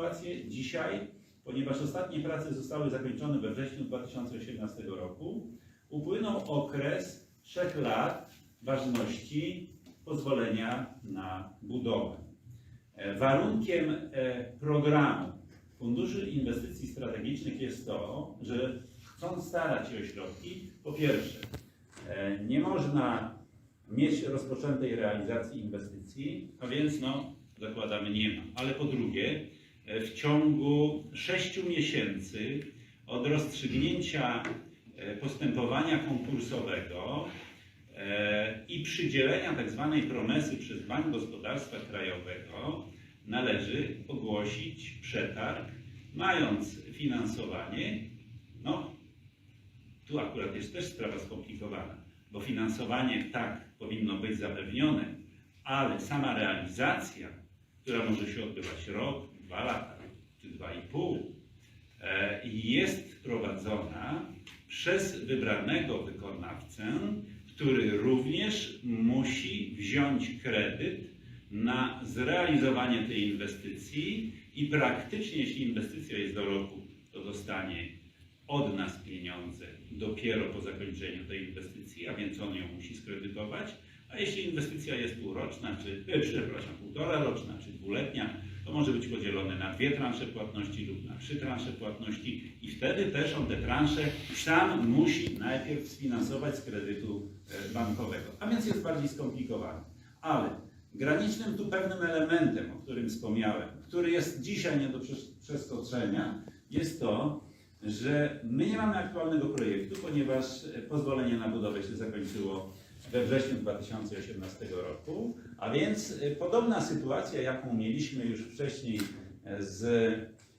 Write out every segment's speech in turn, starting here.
sytuację dzisiaj, ponieważ ostatnie prace zostały zakończone we wrześniu 2018 roku, upłynął okres trzech lat ważności pozwolenia na budowę. E, Warunkiem e, programu Funduszy Inwestycji Strategicznych jest to, że chcąc starać się o środki, po pierwsze, e, nie można mieć rozpoczętej realizacji inwestycji, a więc no, zakładamy nie ma. Ale po drugie, w ciągu sześciu miesięcy od rozstrzygnięcia e, postępowania konkursowego e, i przydzielenia tak zwanej promesy przez Bank Gospodarstwa Krajowego należy ogłosić przetarg, mając finansowanie, no tu akurat jest też sprawa skomplikowana, bo finansowanie tak powinno być zapewnione, ale sama realizacja, która może się odbywać rok, dwa lata czy dwa i pół, e, jest prowadzona przez wybranego wykonawcę, który również musi wziąć kredyt na zrealizowanie tej inwestycji i praktycznie, jeśli inwestycja jest do roku, to dostanie od nas pieniądze dopiero po zakończeniu tej inwestycji, a więc on ją musi skredytować. A jeśli inwestycja jest półroczna, czy, e, przepraszam, półtora roczna, czy dwuletnia, to może być podzielone na dwie transze płatności lub na trzy transze płatności i wtedy też on te transze sam musi najpierw sfinansować z kredytu e, bankowego. A więc jest bardziej skomplikowany. Ale granicznym tu pewnym elementem, o którym wspomniałem, który jest dzisiaj nie do przes- przeskoczenia, jest to, że my nie mamy aktualnego projektu, ponieważ e, pozwolenie na budowę się zakończyło we wrześniu 2018 roku, a więc e, podobna sytuacja, jaką mieliśmy już wcześniej e, z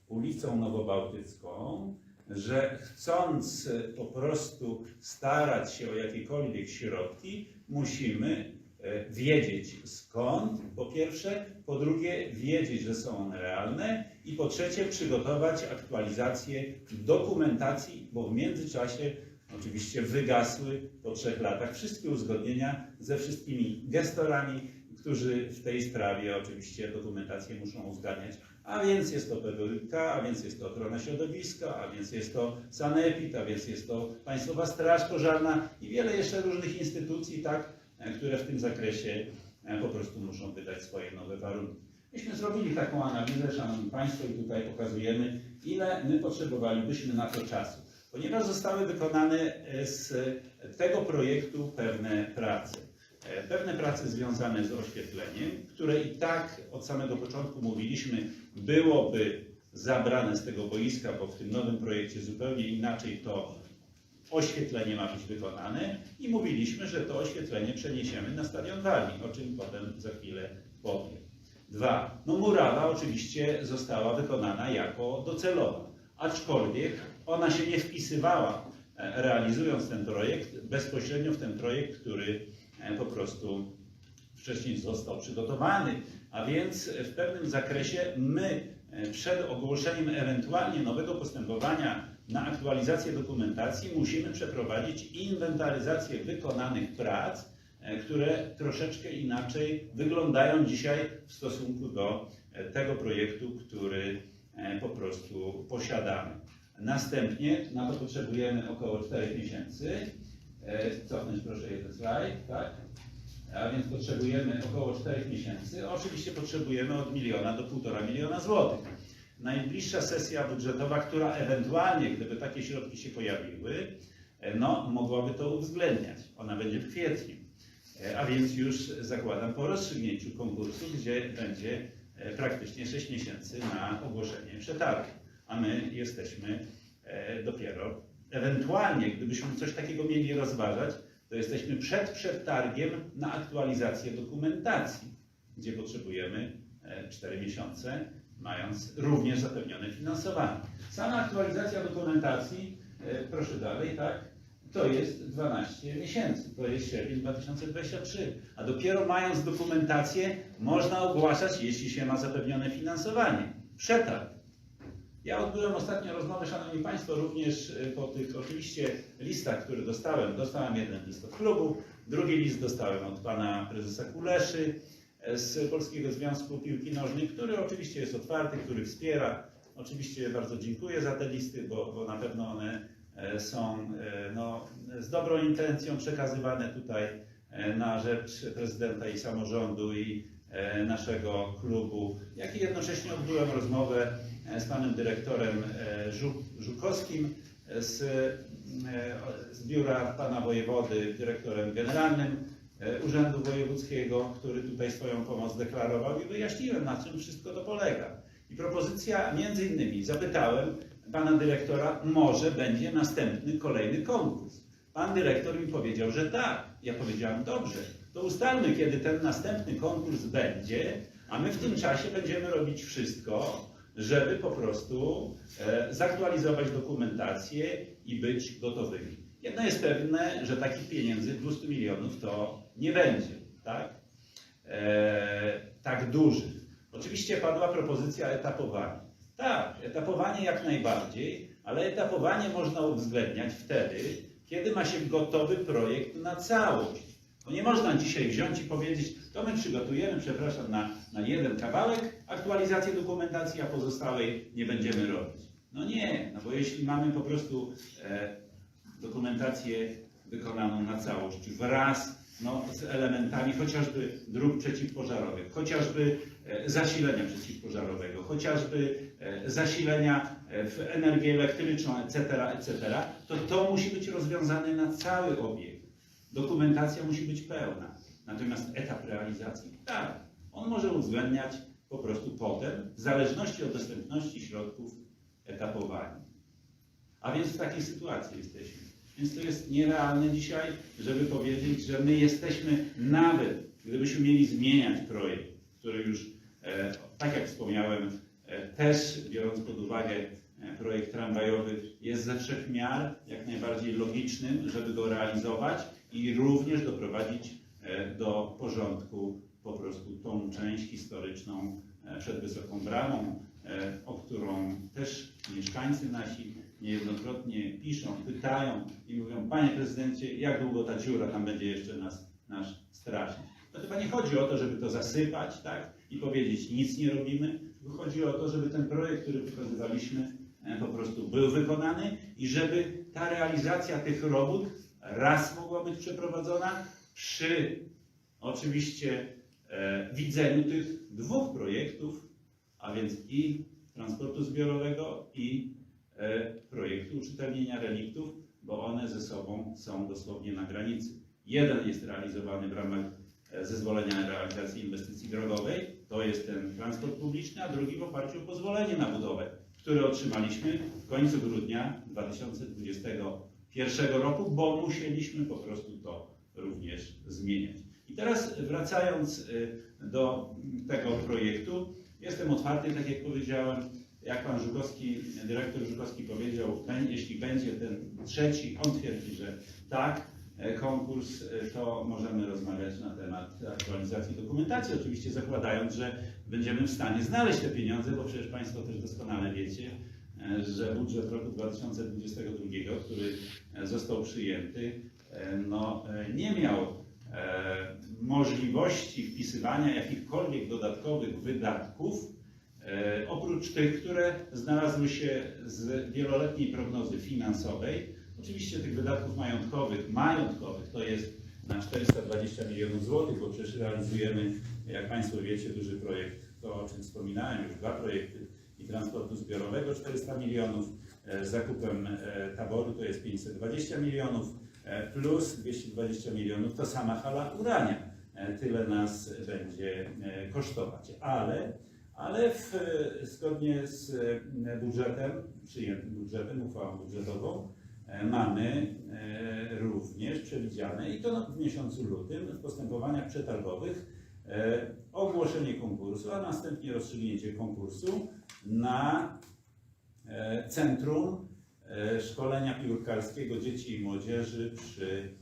ulicą Nowobałtycką, że chcąc e, po prostu starać się o jakiekolwiek środki, musimy e, wiedzieć skąd, po pierwsze, po drugie wiedzieć, że są one realne i po trzecie przygotować aktualizację dokumentacji, bo w międzyczasie oczywiście wygasły po trzech latach wszystkie uzgodnienia ze wszystkimi gestorami, którzy w tej sprawie oczywiście dokumentację muszą uzgadniać. A więc jest to PWK, a więc jest to ochrona środowiska, a więc jest to Sanepid, a więc jest to Państwowa Straż Pożarna i wiele jeszcze różnych instytucji, tak, które w tym zakresie e, po prostu muszą wydać swoje nowe warunki. Myśmy zrobili taką analizę, Szanowni Państwo, i tutaj pokazujemy, ile my potrzebowalibyśmy na to czasu. Ponieważ zostały wykonane e, z tego projektu pewne prace. E, Pewne prace związane z oświetleniem, które i tak od samego początku mówiliśmy, byłoby zabrane z tego boiska, bo w tym nowym projekcie zupełnie inaczej to oświetlenie ma być wykonane i mówiliśmy, że to oświetlenie przeniesiemy na Stadion Walii, o czym potem za chwilę powiem. Dwa, no murawa oczywiście została wykonana jako docelowa, aczkolwiek ona się nie wpisywała, e, realizując ten projekt, bezpośrednio w ten projekt, który e, po prostu wcześniej został przygotowany, a więc w pewnym zakresie my e, przed ogłoszeniem ewentualnie nowego postępowania na aktualizację dokumentacji musimy przeprowadzić inwentaryzację wykonanych prac, które troszeczkę inaczej wyglądają dzisiaj w stosunku do tego projektu, który po prostu posiadamy. Następnie na to potrzebujemy około 4 miesięcy. E, Cofnąć proszę jeden slajd, tak? A więc potrzebujemy około 4 miesięcy. Oczywiście potrzebujemy od miliona do półtora miliona złotych. Najbliższa sesja budżetowa, która ewentualnie, gdyby takie środki się pojawiły, e, no, mogłaby to uwzględniać. Ona będzie w kwietniu. E, A więc już zakładam po rozstrzygnięciu konkursu, gdzie będzie praktycznie 6 miesięcy na ogłoszenie przetargu. A my jesteśmy e, dopiero, ewentualnie, gdybyśmy coś takiego mieli rozważać, to jesteśmy przed przetargiem na aktualizację dokumentacji, gdzie potrzebujemy 4 miesiące, mając również zapewnione finansowanie. Sama aktualizacja dokumentacji, e, proszę dalej, tak, to jest 12 miesięcy, to jest sierpień 2023, a dopiero mając dokumentację można ogłaszać, jeśli się ma zapewnione finansowanie, przetarg. Ja odbyłem ostatnio rozmowę, Szanowni Państwo, również y, po tych oczywiście listach, które dostałem. Dostałem jeden list od klubu, drugi list dostałem od Pana Prezesa Kuleszy, e, z Polskiego Związku Piłki Nożnej, który oczywiście jest otwarty, który wspiera. Oczywiście bardzo dziękuję za te listy, bo, bo na pewno one e, są e, no, z dobrą intencją przekazywane tutaj e, na rzecz prezydenta i samorządu i e, naszego klubu, jak i jednocześnie odbyłem rozmowę e, z panem dyrektorem e, Żuk- Żukowskim z, e, z biura pana wojewody, dyrektorem generalnym e, Urzędu Wojewódzkiego, który tutaj swoją pomoc deklarował i wyjaśniłem, na czym wszystko to polega. I propozycja, między innymi, zapytałem pana dyrektora, może będzie następny, kolejny konkurs. Pan dyrektor mi powiedział, że tak. Ja powiedziałem, dobrze, to ustalmy, kiedy ten następny konkurs będzie, a my w tym czasie będziemy robić wszystko, żeby po prostu e, zaktualizować dokumentację i być gotowymi. Jedno jest pewne, że takich pieniędzy 200 milionów to nie będzie, tak? E, tak dużych. Oczywiście padła propozycja etapowania. Tak, etapowanie jak najbardziej, ale etapowanie można uwzględniać wtedy, kiedy ma się gotowy projekt na całość. Bo nie można dzisiaj wziąć i powiedzieć, to my przygotujemy, przepraszam, na, na jeden kawałek aktualizację dokumentacji, a pozostałej nie będziemy robić. No nie, no bo jeśli mamy po prostu e, dokumentację wykonaną na całość wraz no, z elementami chociażby dróg przeciwpożarowych, chociażby e, zasilenia przeciwpożarowego, chociażby e, zasilenia e, w energię elektryczną, etc., etc., to to musi być rozwiązane na cały obiekt. Dokumentacja musi być pełna. Natomiast etap realizacji, tak, on może uwzględniać po prostu potem, w zależności od dostępności środków, etapowanie. A więc w takiej sytuacji jesteśmy. Więc to jest nierealne dzisiaj, żeby powiedzieć, że my jesteśmy nawet, gdybyśmy mieli zmieniać projekt, który już, e, tak jak wspomniałem, e, też biorąc pod uwagę e, projekt tramwajowy, jest ze wszech miar jak najbardziej logicznym, żeby go realizować i również doprowadzić do porządku po prostu tą część historyczną e, przed Wysoką Bramą, e, o którą też mieszkańcy nasi niejednokrotnie piszą, pytają i mówią, panie prezydencie, jak długo ta dziura tam będzie jeszcze nas, nas straszyć. To chyba nie chodzi o to, żeby to zasypać, tak, i powiedzieć, nic nie robimy, chodzi o to, żeby ten projekt, który wykonywaliśmy, e, po prostu był wykonany i żeby ta realizacja tych robót raz mogła być przeprowadzona przy oczywiście widzeniu tych dwóch projektów, a więc i transportu zbiorowego i e, projektu uczytelnienia reliktów, bo one ze sobą są dosłownie na granicy. Jeden jest realizowany w ramach e, zezwolenia realizację inwestycji drogowej, to jest ten transport publiczny, a drugi w oparciu o pozwolenie na budowę, które otrzymaliśmy w końcu grudnia 2021 roku, bo musieliśmy po prostu to również zmieniać. I teraz wracając y, do tego projektu, jestem otwarty, tak jak powiedziałem, jak pan Żukowski, dyrektor Żukowski powiedział, jeśli będzie ten trzeci, on twierdzi, że tak, e, konkurs, e, to możemy rozmawiać na temat aktualizacji dokumentacji, oczywiście zakładając, że będziemy w stanie znaleźć te pieniądze, bo przecież Państwo też doskonale wiecie, e, że budżet roku 2022, który został przyjęty, no, nie miał możliwości wpisywania jakichkolwiek dodatkowych wydatków, e, oprócz tych, które znalazły się z wieloletniej prognozy finansowej. Oczywiście tych wydatków majątkowych, majątkowych to jest na 420 milionów złotych, bo przecież realizujemy, jak Państwo wiecie, duży projekt, to o czym wspominałem, już dwa projekty i transportu zbiorowego 400 milionów, e, z zakupem e, taboru to jest 520 milionów, plus 220 milionów to sama hala urania. E, Tyle nas będzie e, kosztować. Ale, ale w, zgodnie z e, budżetem, przyjętym budżetem, uchwałą budżetową, mamy również przewidziane, i to w miesiącu lutym, w postępowaniach przetargowych, ogłoszenie konkursu, a następnie rozstrzygnięcie konkursu na Centrum Szkolenia Piłkarskiego Dzieci i Młodzieży przy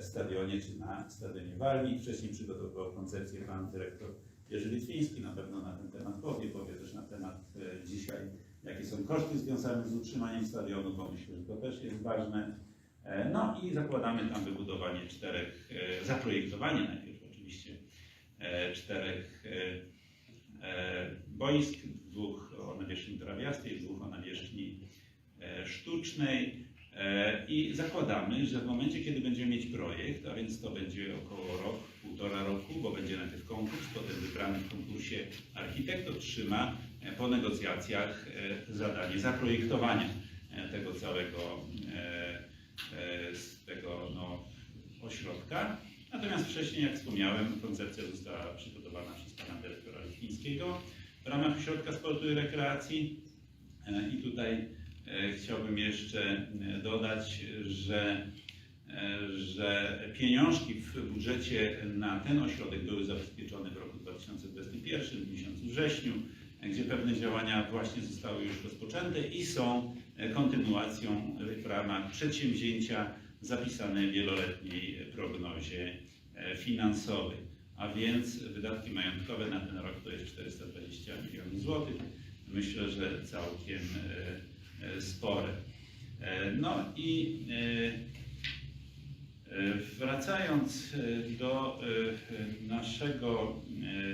stadionie czy na stadionie Walni. Wcześniej przygotował koncepcję pan dyrektor Jerzy Litwiński, na pewno na ten temat powie, powie też na temat e, dzisiaj, jakie są koszty związane z utrzymaniem stadionu, bo myślę, że to też jest ważne. E, No i zakładamy tam wybudowanie czterech, e, zaprojektowanie najpierw oczywiście e, czterech e, e, boisk, dwóch o nawierzchni trawiastej, dwóch o nawierzchni e, sztucznej. E, I zakładamy, że w momencie, kiedy będziemy mieć projekt, a więc to będzie około rok, półtora roku, bo będzie najpierw konkurs, potem wybrany w konkursie architekt otrzyma e, po negocjacjach e, zadanie zaprojektowania tego całego tego no, ośrodka. Natomiast wcześniej, jak wspomniałem, koncepcja została przygotowana przez pana dyrektora Litwińskiego w ramach Ośrodka Sportu i Rekreacji. I tutaj chciałbym jeszcze e, dodać, że, e, że pieniążki w budżecie na ten ośrodek były zabezpieczone w roku 2021, w miesiącu wrześniu, e, gdzie pewne działania właśnie zostały już rozpoczęte i są e, kontynuacją w ramach przedsięwzięcia zapisane w wieloletniej prognozie e, finansowej. A więc wydatki majątkowe na ten rok to jest 420 milionów złotych. Myślę, że całkiem e, spore. E, No i e, wracając do naszego,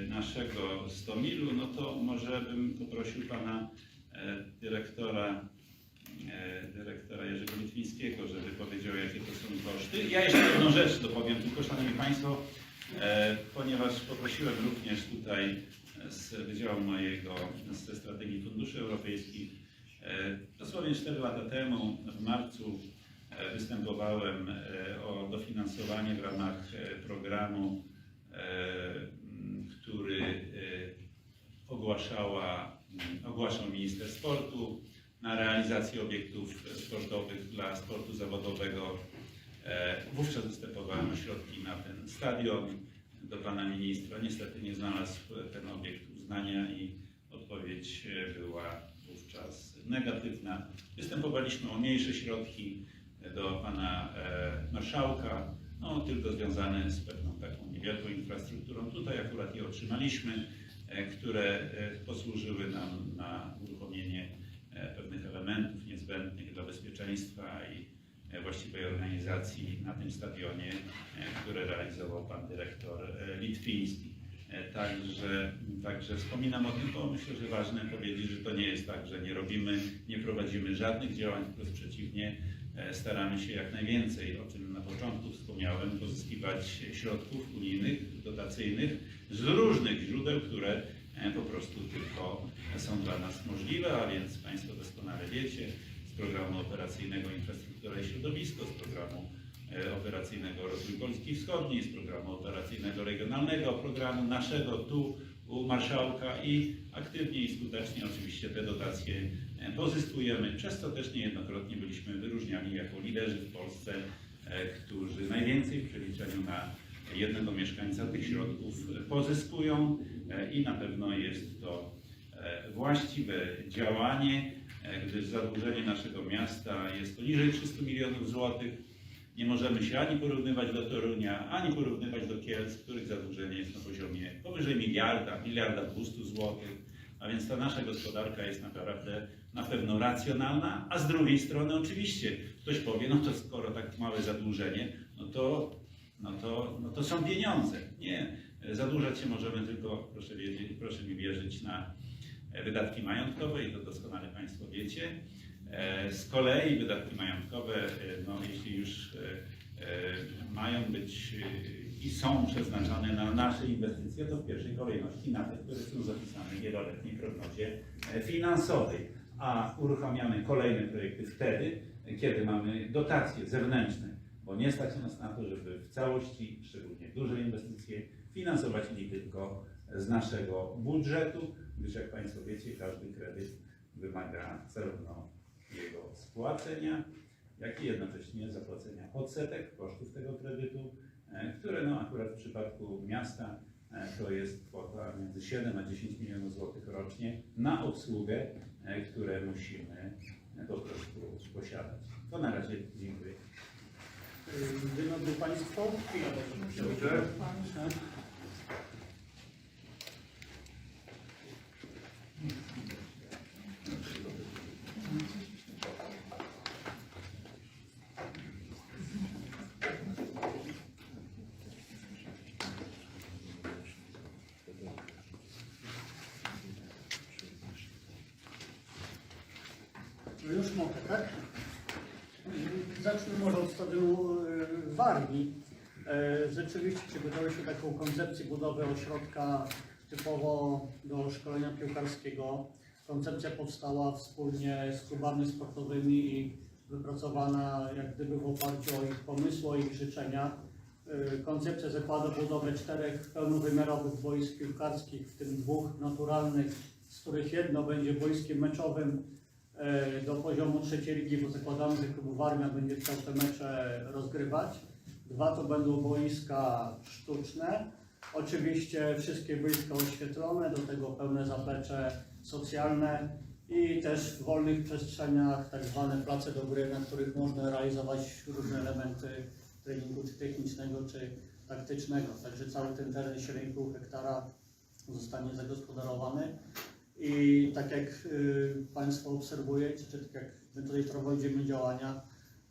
naszego stomilu, no to może bym poprosił pana dyrektora dyrektora Jerzego Litwińskiego, żeby powiedział, jakie to są koszty. Ja jeszcze jedną rzecz dopowiem, tylko Szanowni Państwo, ponieważ poprosiłem również tutaj z Wydziału mojego ze Strategii Funduszy Europejskich. E, Dosłownie 4 lata temu, w marcu, e, występowałem e, o dofinansowanie w ramach programu, który ogłaszała, ogłaszał minister sportu na realizację obiektów sportowych dla sportu zawodowego. Wówczas występowałem o środki na ten stadion do pana ministra. Niestety nie znalazł ten obiekt uznania i odpowiedź była wówczas negatywna. Występowaliśmy o mniejsze środki do pana e, marszałka, no tylko związane z pewną taką niewielką infrastrukturą. Tutaj akurat je otrzymaliśmy, e, które e, posłużyły nam na uruchomienie e, pewnych elementów niezbędnych dla bezpieczeństwa i e, właściwej organizacji na tym stadionie, e, które realizował pan dyrektor e, Litwiński. E, Także, także wspominam o tym, bo myślę, że ważne powiedzieć, że to nie jest tak, że nie robimy, nie prowadzimy żadnych działań, wprost przeciwnie, e, staramy się jak najwięcej, o czym na początku wspomniałem, pozyskiwać środków unijnych, dotacyjnych z różnych źródeł, które e, po prostu tylko są dla nas możliwe, a więc Państwo doskonale wiecie, z programu operacyjnego Infrastruktura i Środowisko, z programu operacyjnego Rozwój Polski Wschodniej, z programu operacyjnego regionalnego, programu naszego tu u Marszałka i aktywnie i skutecznie oczywiście te dotacje e, pozyskujemy, przez co też niejednokrotnie byliśmy wyróżniani jako liderzy w Polsce, e, którzy najwięcej w przeliczeniu na jednego mieszkańca tych środków pozyskują e, i na pewno jest to e, właściwe działanie, e, gdyż zadłużenie naszego miasta jest poniżej 300 milionów złotych. Nie możemy się ani porównywać do Torunia, ani porównywać do Kielc, których zadłużenie jest na poziomie powyżej miliarda, miliarda 200 złotych. A więc ta nasza gospodarka jest naprawdę na pewno racjonalna, a z drugiej strony oczywiście ktoś powie, no to skoro tak małe zadłużenie, no to, no to, no to są pieniądze. Nie, zadłużać się możemy tylko, proszę, wiedzieć, proszę mi wierzyć, na wydatki majątkowe i to doskonale Państwo wiecie. E, Z kolei wydatki majątkowe, e, no, jeśli już e, mają być i są przeznaczane na nasze inwestycje, to w pierwszej kolejności na te, które są zapisane w wieloletniej prognozie finansowej. A uruchamiamy kolejne projekty wtedy, kiedy mamy dotacje zewnętrzne, bo nie stać nas na to, żeby w całości, szczególnie duże inwestycje, finansować nie tylko z naszego budżetu, gdyż jak Państwo wiecie, każdy kredyt wymaga zarówno jego spłacenia, jak i jednocześnie zapłacenia odsetek kosztów tego kredytu, e, które no akurat w przypadku miasta e, to jest kwota między 7 a 10 milionów złotych rocznie na obsługę, e, które musimy po prostu posiadać. To na razie dziękuję. Dzień dobry Państwu. Dobrze. mogę, tak? Zacznę może od stadionu e, w Warmii. E, Rzeczywiście przygotowaliśmy taką koncepcję budowy ośrodka typowo do szkolenia piłkarskiego. Koncepcja powstała wspólnie z klubami sportowymi i wypracowana jak gdyby w oparciu o ich pomysły, o ich życzenia. E, Koncepcja zakłada budowę czterech pełnowymiarowych boisk piłkarskich, w tym dwóch naturalnych, z których jedno będzie boiskiem meczowym do poziomu trzeciej ligi, bo zakładamy, że klub Warmia będzie chciał te mecze rozgrywać. Dwa to będą boiska sztuczne. Oczywiście wszystkie boiska oświetlone, do tego pełne zaplecze socjalne i też w wolnych przestrzeniach tak zwane place do gry, na których można realizować różne elementy treningu czy technicznego, czy taktycznego. Także cały ten teren 7,5 hektara zostanie zagospodarowany. I tak jak y, Państwo obserwujecie, czy tak jak my tutaj prowadzimy działania,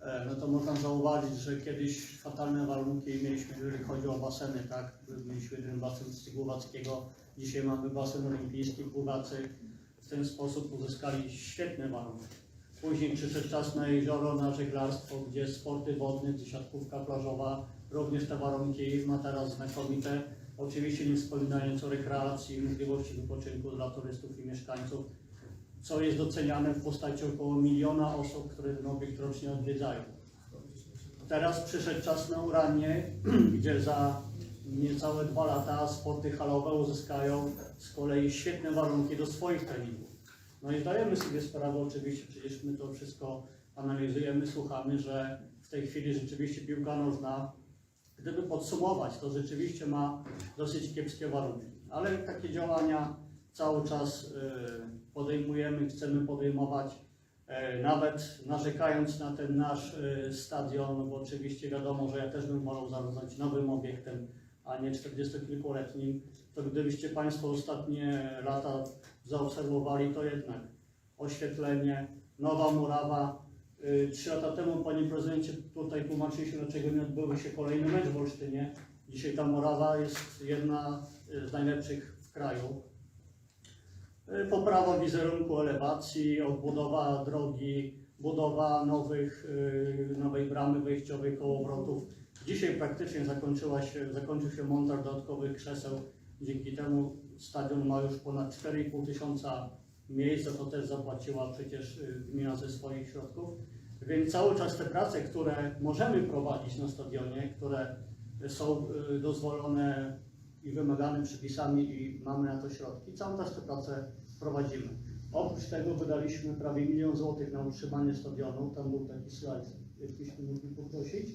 e, no to można zauważyć, że kiedyś fatalne warunki mieliśmy, jeżeli chodzi o baseny, tak? Mieliśmy jeden basen z Głowackiego, dzisiaj mamy basen olimpijski, Pływacy w ten sposób uzyskali świetne warunki. Później przyszedł czas na jezioro, na żeglarstwo, gdzie sporty wodne, gdzie siatkówka plażowa, również te warunki ma teraz znakomite. Oczywiście nie wspominając o rekreacji możliwości wypoczynku dla turystów i mieszkańców, co jest doceniane w postaci około miliona osób, które obiekt rocznie odwiedzają. Teraz przyszedł czas na Uranie, gdzie za niecałe dwa lata sporty halowe uzyskają z kolei świetne warunki do swoich treningów. No i zdajemy sobie sprawę oczywiście, przecież my to wszystko analizujemy, słuchamy, że w tej chwili rzeczywiście piłka nożna, gdyby podsumować, to rzeczywiście ma dosyć kiepskie warunki. Ale takie działania cały czas y, podejmujemy, chcemy podejmować, e, nawet narzekając na ten nasz y, stadion, bo oczywiście wiadomo, że ja też bym wolał zarządzać nowym obiektem, a nie 40-kilkuletnim, to gdybyście Państwo ostatnie lata zaobserwowali, to jednak oświetlenie, nowa murawa. Y, Trzy lata temu, Panie Prezydencie, tutaj tłumaczyliśmy, dlaczego nie odbyły się kolejny mecz w Olsztynie. Dzisiaj ta murawa jest jedna y, z najlepszych w kraju. Y, Poprawa wizerunku elewacji, odbudowa drogi, budowa nowych, nowej bramy wejściowej kołowrotów. Dzisiaj praktycznie zakończyła się, zakończył się montaż dodatkowych krzeseł. Dzięki temu stadion ma już ponad 4,5 tysiąca miejsc, za to też zapłaciła przecież y, gmina ze swoich środków. Więc cały czas te prace, które możemy prowadzić na stadionie, które są y, dozwolone i wymagane przepisami i mamy na to środki, cały czas te prace prowadzimy. Oprócz tego wydaliśmy prawie milion złotych na utrzymanie stadionu. Tam był taki slajd, jakbyśmy mogli poprosić.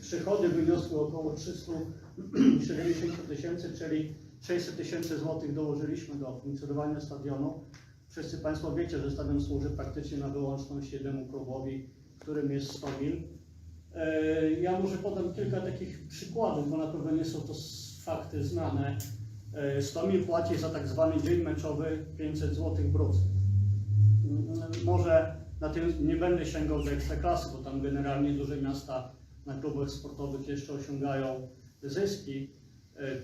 Przychody wyniosły około 370 tysięcy, czyli 600 tysięcy złotych dołożyliśmy do funkcjonowania stadionu. Wszyscy Państwo wiecie, że stadion służy praktycznie na wyłączność jednemu klubowi, którym jest Stomil. E, Ja może podam kilka takich przykładów, bo na pewno nie są to fakty znane. E, Stomil płaci za tak zwany dzień meczowy 500 zł brutto. Mm, Może na tym nie będę sięgał do ekstraklasy, bo tam generalnie duże miasta na klubach sportowych jeszcze osiągają zyski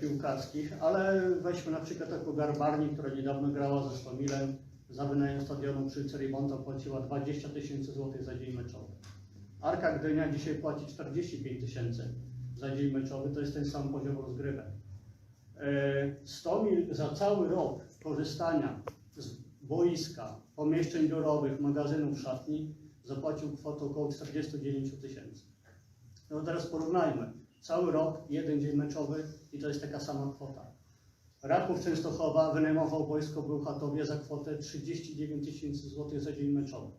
piłkarskich, ale weźmy na przykład taką Garbarni, która niedawno grała ze Stomilem, za wynajem stadionu przy Cerimонta płaciła 20 tysięcy złotych za dzień meczowy. Arka Gdynia dzisiaj płaci 45 tysięcy za dzień meczowy, to jest ten sam poziom rozgrywek. E, Stomil za cały rok korzystania z boiska, pomieszczeń biurowych, magazynów, szatni zapłacił kwotę około 49 tysięcy. No teraz porównajmy. Cały rok, jeden dzień meczowy i to jest taka sama kwota. Raków Częstochowa wynajmował boisko Bełchatowie za kwotę 39 tysięcy złotych za dzień meczowy.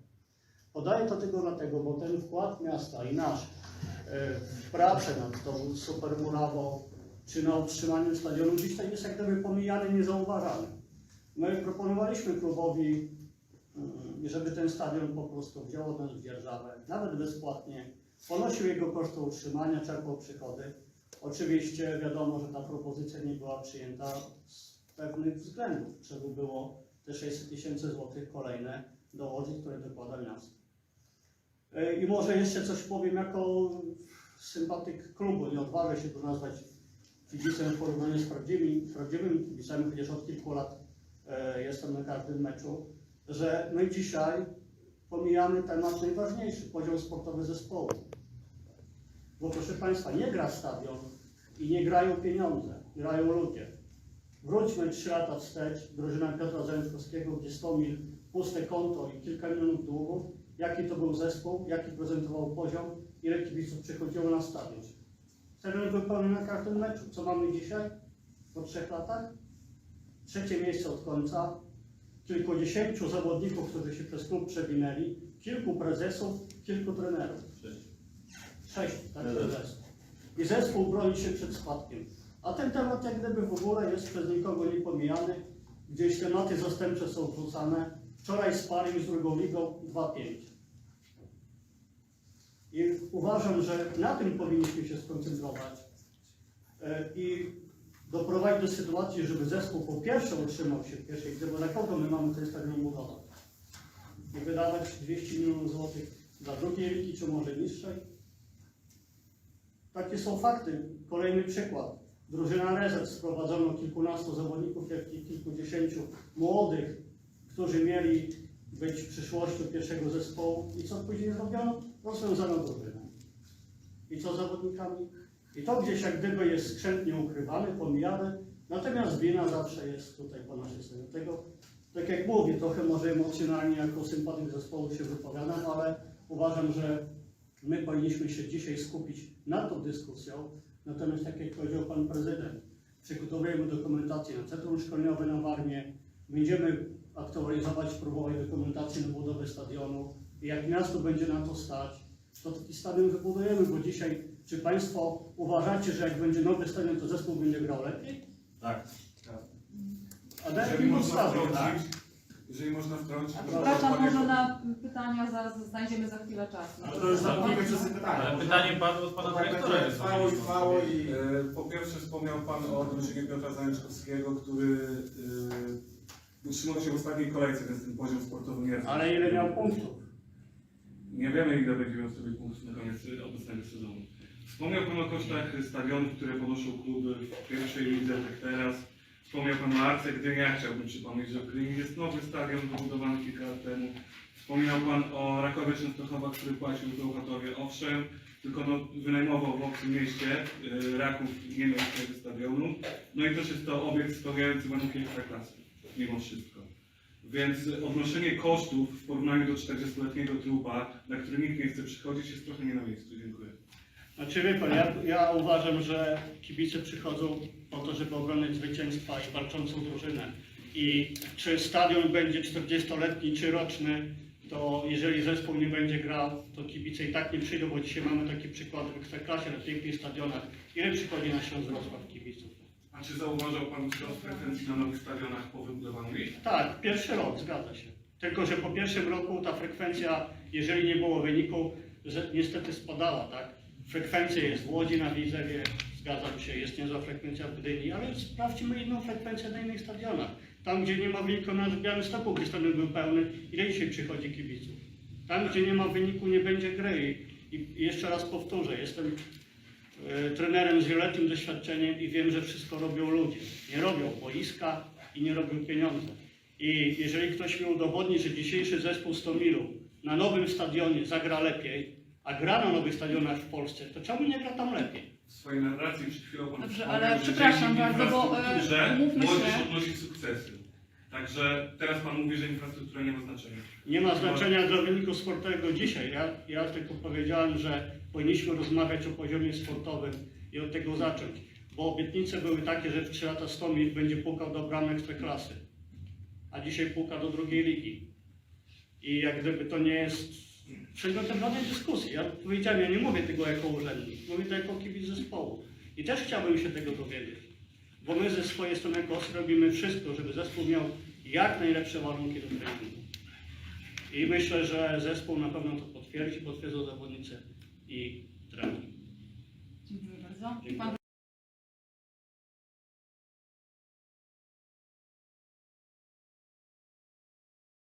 Podaję to tylko dlatego, bo ten wkład miasta i nasz e, w pracę nad tą supermurawą, czy na utrzymaniu stadionu gdzieś tak jest jak gdyby pomijany, niezauważany. My proponowaliśmy klubowi, mm, żeby ten stadion po prostu wziął od nas w dzierżawę, nawet bezpłatnie, ponosił jego koszty utrzymania, czerpał przychody. Oczywiście wiadomo, że ta propozycja nie była przyjęta z pewnych względów. Trzeba było te 600 tysięcy złotych kolejne dołożyć, które dokłada miasto. E, I może jeszcze coś powiem jako sympatyk klubu. Nie odważę się tu nazwać kibicem w porównaniu z prawdziwymi, prawdziwymi kibicami, chociaż od kilku lat e, jestem na każdym meczu, że my dzisiaj pomijamy temat najważniejszy, poziom sportowy zespołu. Bo proszę Państwa, nie gra stadion i nie grają pieniądze, grają ludzie. Wróćmy trzy lata wstecz, drużyna Piotra Zajączkowskiego, gdzie 100 mil, puste konto i kilka milionów długów. Jaki to był zespół, jaki prezentował poziom, ile kibiców przychodziło na stadion. Stadion był pełny na każdym meczu. Co mamy dzisiaj? Po trzech latach? Trzecie miejsce od końca, kilkudziesięciu zawodników, którzy się przez klub przewinęli, kilku prezesów, kilku trenerów. Sześć, tak Prezes. prezesów. I zespół broni się przed spadkiem. A ten temat jak gdyby w ogóle jest przez nikogo nie pomijany. Gdzieś tematy zastępcze są wrzucane. Wczoraj sparring z drugą ligą 2-5. I uważam, że na tym powinniśmy się skoncentrować e, i doprowadzić do sytuacji, żeby zespół po pierwsze utrzymał się w pierwszej lidze, bo dla kogo my mamy ten stadion budować? I wydawać 200 milionów złotych dla drugiej ligi, czy może niższej? Takie są fakty. Kolejny przykład. Drużyna rezerw sprowadzono kilkunastu zawodników, jak i kilkudziesięciu młodych, którzy mieli być przyszłością pierwszego zespołu. I co później zrobiono? Rozwiązano drużynę. I co z zawodnikami? I to gdzieś jak gdyby jest skrzętnie ukrywane, pomijane, natomiast wina zawsze jest tutaj po naszej stronie. Tego, tak jak mówię, trochę może emocjonalnie jako sympatyk zespołu się wypowiadam, ale uważam, że my powinniśmy się dzisiaj skupić nad tą dyskusją. Natomiast tak jak powiedział Pan Prezydent, przygotowujemy dokumentację na Centrum Szkoleniowe na Warmie, będziemy aktualizować, próbować dokumentację na budowę stadionu i jak miasto będzie na to stać, to taki stadion wybudujemy, bo dzisiaj, czy Państwo uważacie, że jak będzie nowy stadion, to zespół będzie grał lepiej? Tak. A na Jeżeli jakim można podstawie? wtrącić, jeżeli można wtrącić, A Przepraszam, może na pytania za, znajdziemy za chwilę czas. Ale to już zamknijmy wszyscy pytania. Ale pytanie padło od pana Tak dyrektora. będzie trwało i trwało i... E, Po pierwsze wspomniał Pan o drużynie Piotra Zajączkowskiego, który e, utrzymał się w ostatniej kolejce, więc ten poziom sportowy nie jest. Ale ile miał punktów? Nie wiemy ile będzie miał sobie punktów na koniec obecnego sezonu. Wspomniał Pan o kosztach stadionów, które ponoszą kluby w pierwszej lidze, tak teraz. Wspomniał Pan o Arce Gdynia, chciałbym przypomnieć, że w Gdyni jest nowy stadion wybudowany kilka lat temu. Wspomniał Pan o Rakowie Częstochowa, który płacił Bełchatowie. Owszem, tylko no, wynajmował w obcym mieście y, Raków nie miał swojego stadionu. No i też jest to obiekt spełniający warunki ekstraklasy, mimo wszystko. Więc odnoszenie kosztów w porównaniu do 40-letniego trupa, na który nikt nie chce przychodzić, jest trochę nie na miejscu. Dziękuję. Znaczy wie pan, ja, ja uważam, że kibice przychodzą po to, żeby oglądać zwycięstwa i walczącą drużynę. I czy stadion będzie 40-letni czy roczny, to jeżeli zespół nie będzie grał, to kibice i tak nie przyjdą, bo dzisiaj mamy taki przykład w Ekstraklasie na pięknych stadionach. Ile przychodzi na Śląsk Wrocław kibiców? A czy zauważał Pan wzrost frekwencji na nowych stadionach po wybudowaniu ich? Tak, pierwszy rok, zgadza się. Tylko, że po pierwszym roku ta frekwencja, jeżeli nie było wyniku, niestety spadała, tak? Frekwencja jest w Łodzi na Widzewie, zgadzam się, jest niezła frekwencja w Gdyni, ale sprawdźmy inną frekwencję na innych stadionach. Tam, gdzie nie ma wyniku na Białymstoku, gdzie stadion był pełny, ile dzisiaj przychodzi kibiców? Tam, gdzie nie ma wyniku, nie będzie gry. I, jeszcze raz powtórzę, jestem e, trenerem z wieloletnim doświadczeniem i wiem, że wszystko robią ludzie. Nie robią boiska i nie robią pieniądze. I jeżeli ktoś mi udowodni, że dzisiejszy zespół 100 milu na nowym stadionie zagra lepiej, a gra na nowych stadionach w Polsce, to czemu nie gra tam lepiej? W swojej narracji przed chwilą Pan Dobrze, wspomniał, ale że przepraszam dzięki bardzo, bo, e, infrastrukturze umówmy młodzież się. odnosi sukcesy. Także teraz Pan mówi, że infrastruktura nie ma znaczenia. Nie ma znaczenia dla wyniku sportowego dzisiaj. Ja, ja tylko powiedziałem, że powinniśmy rozmawiać o poziomie sportowym i od tego zacząć. Bo obietnice były takie, że w 3 lata 100 mil będzie pukał do bramy ekstraklasy, a dzisiaj puka do drugiej ligi. I jak gdyby to nie jest przedmiotem żadnej dyskusji. Ja powiedziałem, ja nie mówię tego jako urzędnik, mówię to jako kibic zespołu. I też chciałbym się tego dowiedzieć. Bo my ze swojej strony jako OSR robimy wszystko, żeby zespół miał jak najlepsze warunki do treningu. I myślę, że zespół na pewno to potwierdzi, potwierdzą zawodnicy i trener. Dziękuję bardzo. Dziękuję.